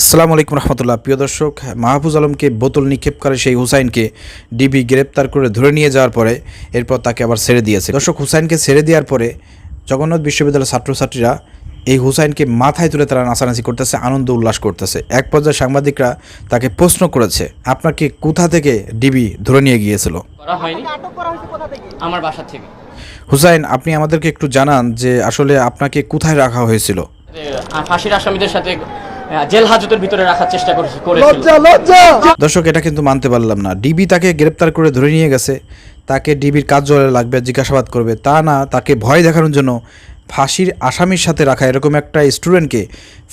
আসসালামু আলাইকুম রহমতুল্লাহ। প্রিয় দর্শক মাহফুজ আলমকে বোতল নিক্ষেপ করে সেই হুসাইনকে ডিবি গ্রেপ্তার করে ধরে নিয়ে যাওয়ার পরে এরপর তাকে আবার ছেড়ে দিয়েছে। দর্শক হুসাইনকে ছেড়ে দেওয়ার পরে জগন্নাথ বিশ্ববিদ্যালয়ের ছাত্রছাত্রীরা এই হুসাইনকে মাথায় তুলে তারা নাচানাচি করতেছে আনন্দ উল্লাস করতেছে। এক পর্যায়ে সাংবাদিকরা তাকে প্রশ্ন করেছে আপনাকে কোথা থেকে ডিবি ধরে নিয়ে গিয়েছিল? আমার বাসা থেকে। হুসাইন আপনি আমাদেরকে একটু জানান যে আসলে আপনাকে কোথায় রাখা হয়েছিল? ফাঁসির আসামিদের সাথে জেল হাজতের ভিতরে রাখার চেষ্টা করেছিল দর্শক এটা কিন্তু মানতে পারলাম না। ডিবি তাকে গ্রেপ্তার করে ধরে নিয়ে গেছে। তাকে ডিবির কার্যালয়ে লাগবে জিজ্ঞাসাবাদ করবে। তা না তাকে ভয় দেখানোর জন্য ফাঁসির আসামির সাথে রাখা, এরকম একটা স্টুডেন্টকে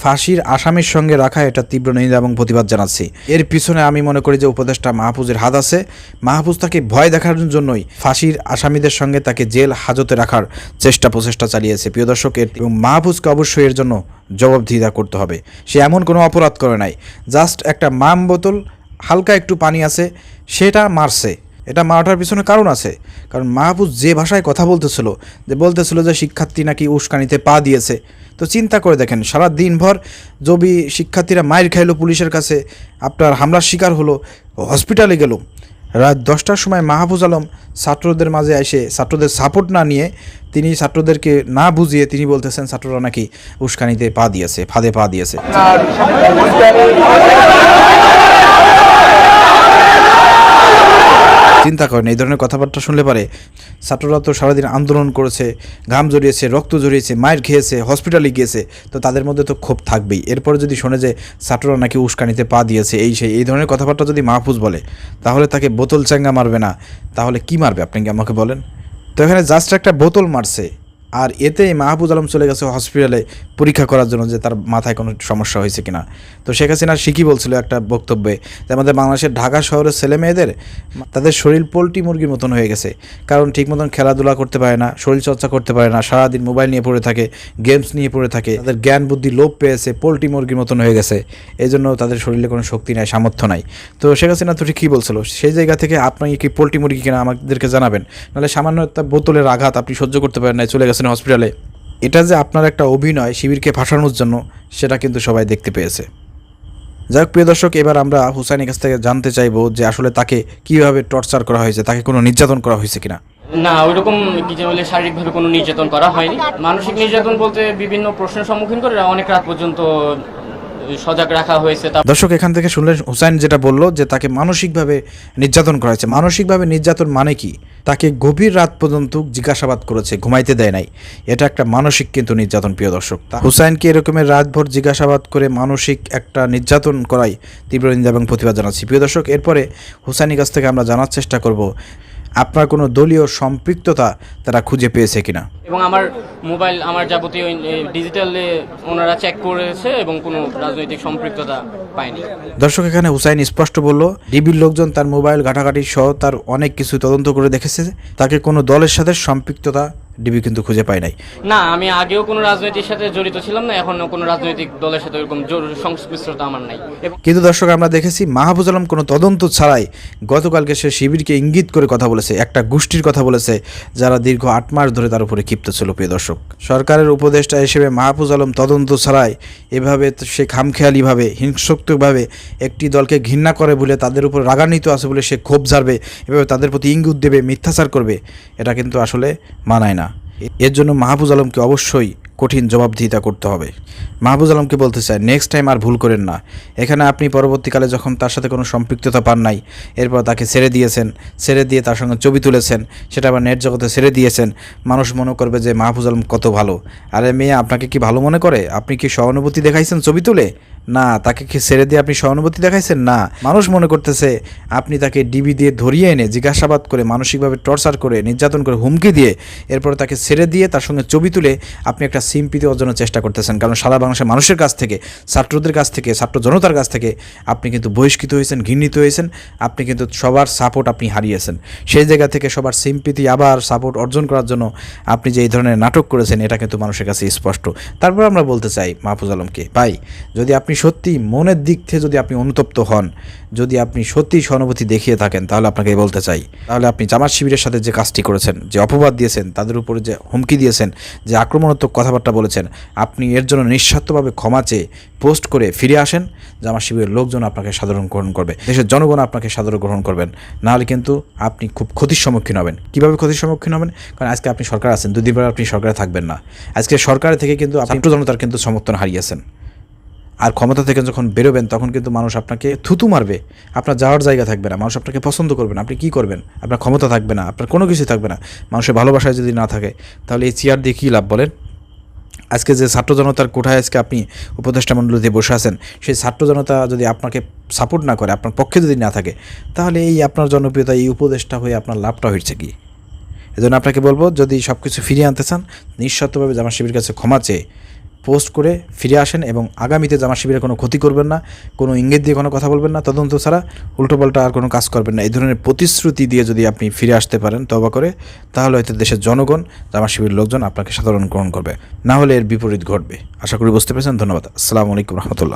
ফাঁসির আসামির সঙ্গে রাখা, এটা তীব্র নিন্দা এবং প্রতিবাদ জানাচ্ছি। এর পিছনে আমি মনে করি যে উপদেষ্টা মাহফুজের হাত আছে। মাহফুজ তাকে ভয় দেখানোর জন্যই ফাঁসির আসামিদের সঙ্গে তাকে জেল হাজতে রাখার চেষ্টা প্রচেষ্টা চালিয়েছে। প্রিয় দর্শক, এর এবং মাহফুজকে অবশ্যই এর জন্য জবাবদিহিতা করতে হবে। সে এমন কোনো অপরাধ করে নাই। জাস্ট একটা মাম বোতল, হালকা একটু পানি আছে, সেটা মারছে। এটা মারাটার পিছনে কারণ আছে। কারণ মাহফুজ যে ভাষায় কথা বলতেছিল, যে বলতেছিল যে শিক্ষার্থী নাকি উস্কানিতে পা দিয়েছে, তো চিন্তা করে দেখেন, সারা দিনভর যদি শিক্ষার্থীরা মায়ের খাইলো পুলিশের কাছে, আপনার হামলার শিকার হলো, হসপিটালে গেল। রাত দশটার সময় মাহফুজ আলম ছাত্রদের মাঝে এসে, ছাত্রদের সাপোর্ট না নিয়ে তিনি ছাত্রদেরকে না বুঝিয়ে তিনি বলতেছেন, ছাত্ররা নাকি উস্কানিতে পা দিয়েছে, ফাঁদে পা দিয়েছে। চিন্তা করেন, এই ধরনের কথাবার্তা শুনলে পারে। ছাত্ররা তো সারাদিন আন্দোলন করেছে, ঘাম জড়িয়েছে, রক্ত জড়িয়েছে মায়ের খেয়েছে হসপিটালে গিয়েছে, তো তাদের মধ্যে তো ক্ষোভ থাকবেই। এরপরে যদি শোনে যে ছাত্ররা নাকি উস্কানিতে পা দিয়েছে, এই সেই, এই ধরনের কথাবার্তা যদি মাহফুজ বলে, তাহলে তাকে বোতল চ্যাঙ্গা মারবে না। তাহলে কি মারবে, আপনি কি আমাকে বলেন? তো এখানে জাস্ট একটা বোতল মারছে। আর এতে মাহফুজ আলম চলে গেছে হসপিটালে পরীক্ষা করার জন্য যে তার মাথায় কোনো সমস্যা হয়েছে কিনা। তো শেখ হাসিনা শিখি বলছিল একটা বক্তব্যে যে আমাদের বাংলাদেশের ঢাকা শহরের ছেলে মেয়েদের তাদের শরীর পোলট্রি মুরগির মতন হয়ে গেছে। কারণ ঠিক মতন খেলাধুলা করতে পারে না, শরীর চর্চা করতে পারে না, সারাদিন মোবাইল নিয়ে পড়ে থাকে, গেমস নিয়ে পড়ে থাকে, তাদের জ্ঞান বুদ্ধি লোপ পেয়েছে, পোলট্রি মুরগির মতন হয়ে গেছে। এই জন্য তাদের শরীরে কোনো শক্তি নাই, সামর্থ্য নাই। তো শেখ হাসিনা তো ঠিক কী বলছিল, সেই জায়গা থেকে আপনি কি পোলট্রি মুরগি কিনা আমাদেরকে জানাবেন? নাহলে সামান্য একটা বোতলের আঘাত আপনি সহ্য করতে পারেন না চলে গেছেন হসপিটালে এটা যে আপনার একটা অভিনয় শিবিরকে ফাঁসানোর জন্য, সেটা কিন্তু সবাই দেখতে পেয়েছে। যাই হোক প্রিয় দর্শক, এবার আমরা হুসাইনের কাছ থেকে জানতে চাইব যে আসলে তাকে কীভাবে টর্চার করা হয়েছে, তাকে কোনো নির্যাতন করা হয়েছে কিনা। না, ওইরকম কি যে বলে শারীরিকভাবে কোনো নির্যাতন করা হয়নি। মানসিক নির্যাতন বলতে বিভিন্ন প্রশ্নের সম্মুখীন করে, অনেক রাত পর্যন্ত সজাগ রাখা হয়েছে দর্শক, এখান থেকে শুনলেন হুসাইন যেটা বলল যে তাকে মানসিকভাবে নির্যাতন করা হয়েছে মানসিকভাবে নির্যাতন মানে কি? তাকে গভীর রাত পর্যন্ত জিজ্ঞাসাবাদ করেছে, ঘুমাইতে দেয় নাই। এটা একটা মানসিক কিন্তু নির্যাতন, প্রিয় দর্শক। তা হুসাইনকে এরকমের রাতভর জিজ্ঞাসাবাদ করে মানসিক একটা নির্যাতন করাই তীব্র নিন্দা এবং প্রতিবাদ জানাচ্ছি। প্রিয় দর্শক, এরপরে হুসাইনের কাছ থেকে আমরা জানার চেষ্টা করব আপনার কোনো দলীয় সম্পৃক্ততা তারা খুঁজে পেয়েছে কিনা? এবং আমার মোবাইল আমার যাবতীয় ডিজিটালে ওনারা চেক করেছে এবং কোনো রাজনৈতিক সম্পৃক্ততা পায়নি। দর্শক এখানে হুসাইন স্পষ্ট বলল ডিবির লোকজন তার মোবাইল ঘাটাঘাটি সহ তার অনেক কিছু তদন্ত করে দেখেছে। তাকে কোনো দলের সাথে সম্পৃক্ততা ডিবি কিন্তু খুঁজে পায় নাই। না আমি আগেও কোনো রাজনৈতিক সাথে জড়িত ছিলাম না এখনও কোনো রাজনৈতিক দলের সাথে এরকম জরুরি সংশ্লিষ্টতা আমার নাই। কিন্তু দর্শক আমরা দেখেছি মাহবুজ আলম কোনো তদন্ত ছাড়াই গতকালকে সে শিবিরকে ইঙ্গিত করে কথা বলেছে একটা গোষ্ঠীর কথা বলেছে যারা দীর্ঘ আট মাস ধরে তার উপরে ক্ষিপ্ত ছিল প্রিয় দর্শক। সরকারের উপদেষ্টা হিসেবে মাহফুজ আলম তদন্ত ছাড়াই এভাবে সে খামখেয়ালিভাবে হিংসাত্মকভাবে একটি দলকে ঘৃণা করে বলে তাদের উপর রাগান্বিত আছে বলে সে ক্ষোভ ঝাড়বে এভাবে তাদের প্রতি ইঙ্গুত দেবে মিথ্যাচার করবে এটা কিন্তু আসলে মানায় না। এর জন্য মাহফুজ আলমকে অবশ্যই কঠিন জবাবদিহিতা করতে হবে। মাহফুজ আলমকে বলতে চাই নেক্সট টাইম আর ভুল করেন না। এখানে আপনি পরবর্তীকালে যখন তার সাথে কোনো সম্পৃক্ততা পান নাই, এরপর তাকে ছেড়ে দিয়েছেন, ছেড়ে দিয়ে তার সঙ্গে ছবি তুলেছেন, সেটা আবার নেট জগতে ছেড়ে দিয়েছেন, মানুষ মনে করবে যে মাহফুজ আলম কত ভালো। আরে মেয়ে, আপনাকে কি ভালো মনে করে? আপনি কি সহানুভূতি দেখাইছেন ছবি তুলে? না, তাকে কি ছেড়ে দিয়ে আপনি সহানুভূতি দেখাইছেন? না। মানুষ মনে করতেছে, আপনি তাকে ডিবি দিয়ে ধরিয়ে এনে জিজ্ঞাসাবাদ করে, মানসিকভাবে টর্চার করে, নির্যাতন করে হুমকি দিয়ে, এরপরে তাকে ছেড়ে দিয়ে তার সঙ্গে ছবি তুলে আপনি একটা সিম্পিতি অর্জনের চেষ্টা করতেছেন। কারণ সারা বাংলাদেশের মানুষের কাছ থেকে, ছাত্রদের কাছ থেকে, ছাত্র জনতার কাছ থেকে আপনি কিন্তু বহিষ্কৃত হয়েছেন, ঘৃণিত হয়েছেন। আপনি কিন্তু সবার সাপোর্ট আপনি হারিয়েছেন। সেই জায়গা থেকে সবার সিম্পিতি আবার সাপোর্ট অর্জন করার জন্য আপনি যে এই ধরনের নাটক করেছেন, এটা কিন্তু মানুষের কাছে স্পষ্ট। তারপর আমরা বলতে চাই মাহফুজ আলমকে, ভাই, যদি আপনি আপনি সত্যি মনের দিক থেকে যদি আপনি অনুতপ্ত হন, যদি আপনি সত্যি সহানুভূতি দেখিয়ে থাকেন, তাহলে আপনাকে বলতে চাই। তাহলে আপনি জামাত শিবিরের সাথে যে কাজটি করেছেন, যে অপবাদ দিয়েছেন, তাদের উপরে যে হুমকি দিয়েছেন, যে আক্রমণাত্মক কথাবার্তা বলেছেন, আপনি এর জন্য নিঃস্বার্থভাবে ক্ষমা চেয়ে পোস্ট করে ফিরে আসেন, জামাত শিবিরের লোকজন আপনাকে সাধারণ গ্রহণ করবে। দেশের জনগণ আপনাকে সাধারণ গ্রহণ করবেন। নাহলে কিন্তু আপনি খুব ক্ষতির সম্মুখীন হবেন। কীভাবে ক্ষতির সম্মুখীন হবেন? কারণ আজকে আপনি সরকার আছেন, দুদিন পরে আপনি সরকারে থাকবেন না। আজকে সরকার থেকে কিন্তু আপনি জনতার কিন্তু সমর্থন হারিয়েছেন। আর ক্ষমতা থেকে যখন বেরোবেন, তখন কিন্তু মানুষ আপনাকে থুতু মারবে। আপনার যাওয়ার জায়গা থাকবে না। মানুষ আপনাকে পছন্দ করবে না। আপনি কী করবেন? আপনার ক্ষমতা থাকবে না। আপনার কোনো কিছু থাকবে না। মানুষের ভালোবাসায় যদি না থাকে, তাহলে এই চেয়ার দিয়ে কী লাভ বলেন? আজকে যে ছাত্র জনতার কোঠায় আজকে আপনি উপদেষ্টা মণ্ডলীতে বসে আছেন, সেই ছাত্র জনতা যদি আপনাকে সাপোর্ট না করে, আপনার পক্ষে যদি না থাকে, তাহলে এই আপনার জনপ্রিয়তা, এই উপদেষ্টা হয়ে আপনার লাভটা হয়েছে কি? এজন্য আপনাকে বলব, যদি সব কিছু ফিরিয়ে আনতে চান নিঃস্বার্থভাবে জামা শিবির কাছে ক্ষমা চেয়ে পোস্ট করে ফিরে আসেন এবং আগামীতে জামা শিবিরে কোনো ক্ষতি করবেন না, কোনো ইঙ্গিত দিয়ে কোনো কথা বলবেন না, তদন্ত ছাড়া উল্টোপাল্টা আর কোনো কাজ করবেন না। এই ধরনের প্রতিশ্রুতি দিয়ে যদি আপনি ফিরে আসতে পারেন তবা করে, তাহলে হয়তো দেশের জনগণ, জামা শিবির লোকজন আপনাকে সাধারণ গ্রহণ করবে। না হলে এর বিপরীত ঘটবে। আশা করি বুঝতে পেরেছেন। ধন্যবাদ। আসসালামু আলাইকুম রহমতুল্লাহ।